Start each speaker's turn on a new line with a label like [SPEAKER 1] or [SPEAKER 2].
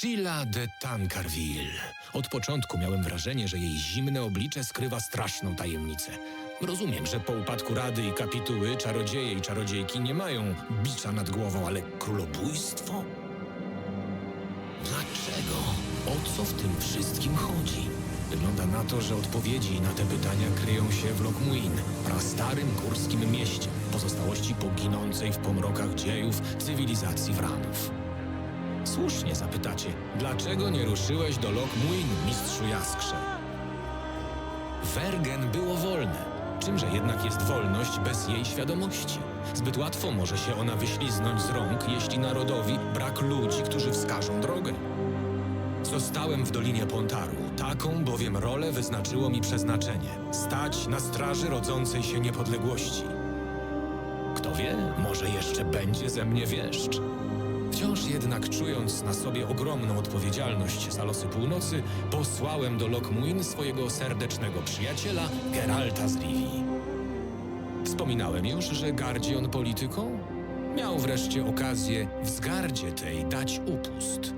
[SPEAKER 1] Sheila de Tancarville. Od początku miałem wrażenie, że jej zimne oblicze skrywa straszną tajemnicę. Rozumiem, że po upadku Rady i kapituły czarodzieje i czarodziejki nie mają bicza nad głową, ale królobójstwo? Dlaczego? O co w tym wszystkim chodzi? Wygląda na to, że odpowiedzi na te pytania kryją się w Lokmuin, prastarym górskim mieście, pozostałości poginącej w pomrokach dziejów cywilizacji Wranów. Słusznie zapytacie, dlaczego nie ruszyłeś do Lokmuin, mistrzu Jaskrze? Wergen było wolne. Czymże jednak jest wolność bez jej świadomości? Zbyt łatwo może się ona wyśliznąć z rąk, jeśli narodowi brak ludzi, którzy wskażą drogę. Zostałem w Dolinie Pontaru, taką bowiem rolę wyznaczyło mi przeznaczenie stać na straży rodzącej się niepodległości. Kto wie, może jeszcze będzie ze mnie wieszcz. Wciąż jednak czując na sobie ogromną odpowiedzialność za losy północy, posłałem do Lokmuin swojego serdecznego przyjaciela Geralta z Rivii. Wspominałem już, że gardzi on polityką? Miał wreszcie okazję wzgardzie tej dać upust.